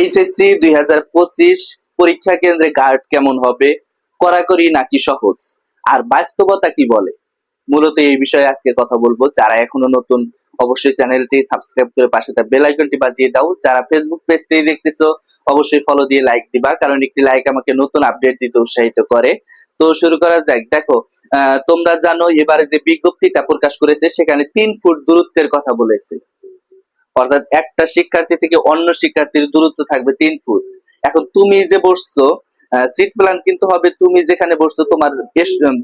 HSC দুই হাজার পঁচিশ পরীক্ষা কেন্দ্রে গার্ড কেমন হবে? কড়াকড়ি নাকি সহজ? আর বাস্তবতা কি বলে? মূলত এই বিষয়ে আজকে কথা বলব। যারা এখনও নতুন, অবশ্যই চ্যানেলটি সাবস্ক্রাইব করে পাশে বেল আইকনটি বাজিয়ে দাও। যারা ফেসবুক পেজ থেকে দেখতেছো, অবশ্যই ফলো দিয়ে লাইক দিবা। কারণ একটি লাইক আমাকে নতুন আপডেট দিতে উৎসাহিত করে। তো শুরু করা যাক। দেখো তোমরা জানো, এবারে যে বিজ্ঞপ্তিটা প্রকাশ করেছে, সেখানে তিন ফুট দূরত্বের কথা বলেছে। অর্থাৎ একটা শিক্ষার্থী থেকে অন্য শিক্ষার্থীর দূরত্ব থাকবে তিন ফুট। এখন তুমি যে বসছো সিট প্ল্যান কিন্তু হবে তুমি যেখানে বসছো, তোমার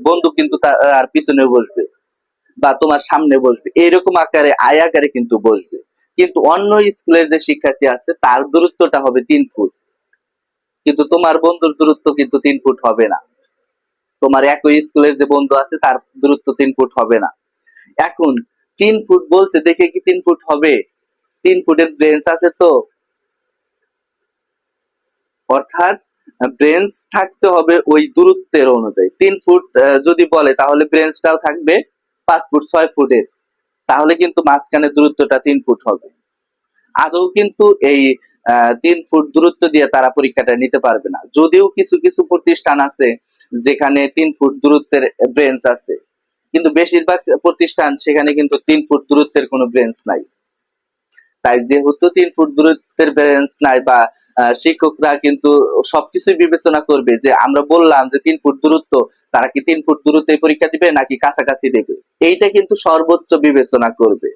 বন্ধু কিন্তু তার পিছনে বসবে বা তোমার সামনে বসবে। এইরকম আকারে, আয় আকারে কিন্তু বসবে। কিন্তু অন্য স্কুলের যে শিক্ষার্থী আছে, তার দূরত্বটা হবে তিন ফুট। কিন্তু তোমার বন্ধুর দূরত্ব কিন্তু তিন ফুট হবে না। তোমার একই স্কুলের যে বন্ধু আছে, তার দূরত্ব তিন ফুট হবে না। এখন তিন ফুট বলছে দেখে কি তিন ফুট হবে? তিন ফুটের ব্রেঞ্চ আছে তো। অর্থাৎ ব্রেঞ্চ থাকতে হবে ওই দূরত্বের অনুযায়ী। তিন ফুট যদি বলে, তাহলে ব্রেঞ্চটাও থাকবে পাঁচ ফুট, ছয় ফুটের। তাহলে কিন্তু মাঝখানে দূরত্বটা তিন ফুট হবে। আদৌ কিন্তু এই তিন ফুট দূরত্ব দিয়ে তারা পরীক্ষাটা নিতে পারবে না। যদিও কিছু কিছু প্রতিষ্ঠান আছে যেখানে তিন ফুট দূরত্বের ব্রেঞ্চ আছে। কিন্তু বেশিরভাগ প্রতিষ্ঠান সেখানে কিন্তু তিন ফুট দূরত্বের কোনো ব্রেঞ্চ নাই। তাই যেহেতু তিন ফুট দূরত্বের ব্রেঞ্চ নাই বা শিক্ষকরা কিন্তু সবকিছুই বিবেচনা করবে যে আমরা বললাম যে তিন ফুট দূরত্ব, তারা কি তিন ফুট দূরত্বে পরীক্ষা দিবে নাকি কাছাকাছি দেবে? এইটা কিন্তু সর্বোচ্চ বিবেচনা করবে।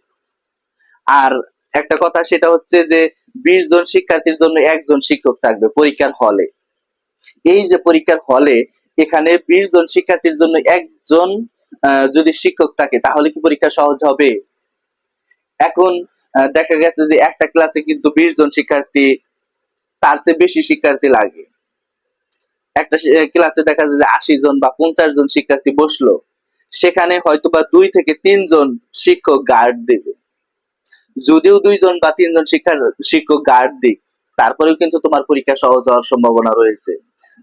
আর একটা কথা সেটা হচ্ছে যে বিশ জন শিক্ষার্থীর জন্য একজন শিক্ষক থাকবে পরীক্ষার হলে। এই যে পরীক্ষার হলে এখানে বিশ জন শিক্ষার্থীর জন্য একজন যদি শিক্ষক থাকে তাহলে কি পরীক্ষা সহজ হবে? এখন দেখা গেছে যে একটা ক্লাসে কিন্তু বিশ জন শিক্ষার্থী, তার চেয়ে বেশি শিক্ষার্থী লাগে। একটা ক্লাসে দেখা যায় যে আশি জন বা পঞ্চাশ জন শিক্ষার্থী বসল। সেখানে হয়তো বা দুই থেকে তিনজন শিক্ষক গার্ড দেবে। যদিও দুইজন বা তিনজন শিক্ষা শিক্ষক গার্ড দিক, তারপরেও কিন্তু তোমার পরীক্ষা সহজ হওয়ার সম্ভাবনা রয়েছে।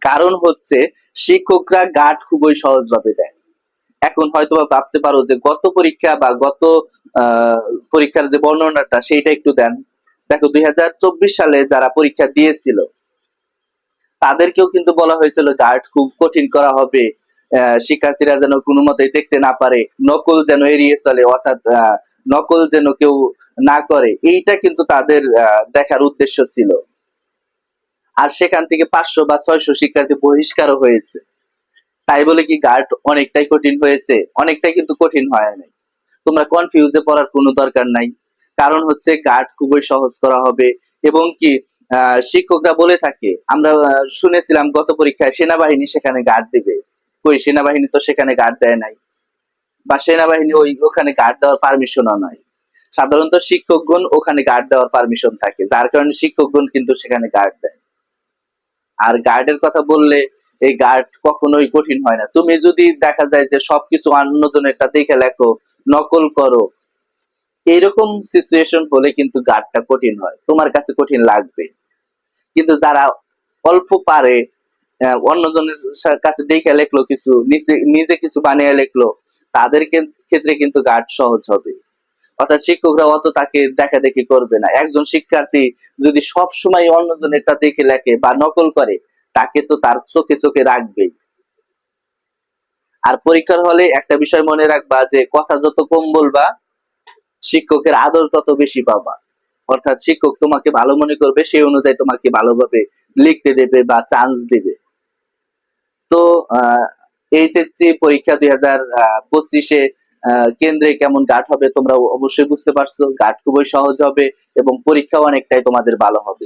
কারণ হচ্ছে, শিক্ষকরা গার্ড খুবই সহজভাবে দেয়। এখন হয়তো বা ভাবতে পারো যে গত পরীক্ষা বা গত পরীক্ষার যে বর্ণনাটা সেইটা একটু দেন। দেখো, দুই সালে যারা পরীক্ষা দিয়েছিল, তাদেরকেও কিন্তু বলা হয়েছিল গার্ড খুব কঠিন করা হবে। শিক্ষার্থীরা যেন কোনো মতেই দেখতে না পারে, নকল যেন এড়িয়ে চলে, অর্থাৎ নকল যেন কেউ না করে। এইটা কিন্তু তাদের দেখার উদ্দেশ্য ছিল। আর সেখান থেকে পাঁচশো বা ছয়শো শিক্ষার্থী বহিষ্কারও হয়েছে। তাই বলে কি গার্ড অনেকটাই কঠিন হয়েছে? অনেকটাই কিন্তু কঠিন হয় নাই। তোমরা কনফিউজে পড়ার কোনো দরকার নাই। কারণ হচ্ছে গার্ড খুবই সহজ করা হবে এবং কি শিক্ষকরা বলে থাকে, আমরা শুনেছিলাম গত পরীক্ষায় সেনাবাহিনী সেখানে গার্ড দিবে। কই, সেনাবাহিনী তো সেখানে গার্ড দেয় নাই। বা সেনাবাহিনী ওই ওখানে গার্ড দেওয়ার পারমিশনও নাই। সাধারণত শিক্ষকগণ ওখানে গার্ড দেওয়ার পারমিশন থাকে, যার কারণে শিক্ষকগণ কিন্তু সেখানে গার্ড দেয়। আর গার্ডের কথা বললে এই গার্ড কখনোই কঠিন হয় না। তুমি যদি দেখা যায় যে সবকিছু অন্যজনেরটা দেখে লেখো, নকল করো, এরকম সিচুয়েশন হলে কিন্তু গার্ডটা কঠিন হয়। তোমার কাছে কঠিন লাগবে। কিন্তু যারা অল্প পারে অন্যজনের কাছে দেখে লেখলো কিছু, নিজে নিজে কিছু বানিয়ে লেখলো, তাদের ক্ষেত্রে কিন্তু গার্ড সহজ হবে। অর্থাৎ শিক্ষকরা অত তাকে দেখা দেখি করবে না। একজন শিক্ষার্থী যদি সব সময় অন্যজনেরটা দেখে লেখে বা নকল করে তাকে তো তার চোখে চোখে রাখবেই। আর পরীক্ষার হলে একটা বিষয় মনে রাখবা যে কথা যত কম বলবা, শিক্ষকের আদর তত বেশি পাবা। অর্থাৎ শিক্ষক তোমাকে ভালো মনে করবে, সেই অনুযায়ী তোমাকে ভালোভাবে লিখতে দেবে বা চান্স দেবে। তো এইচএসসি পরীক্ষা দুই হাজার পঁচিশে কেন্দ্রে কেমন গার্ড হবে তোমরা অবশ্যই বুঝতে পারছ। গার্ড খুবই সহজ হবে এবং পরীক্ষাও অনেকটাই তোমাদের ভালো হবে।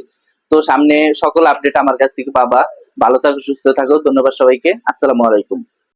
তো সামনে সকল আপডেট আমার কাছ থেকে পাবা। ভালো থাকো সুস্থ থাকো ধন্যবাদ সবাইকে। আসসালামু আলাইকুম।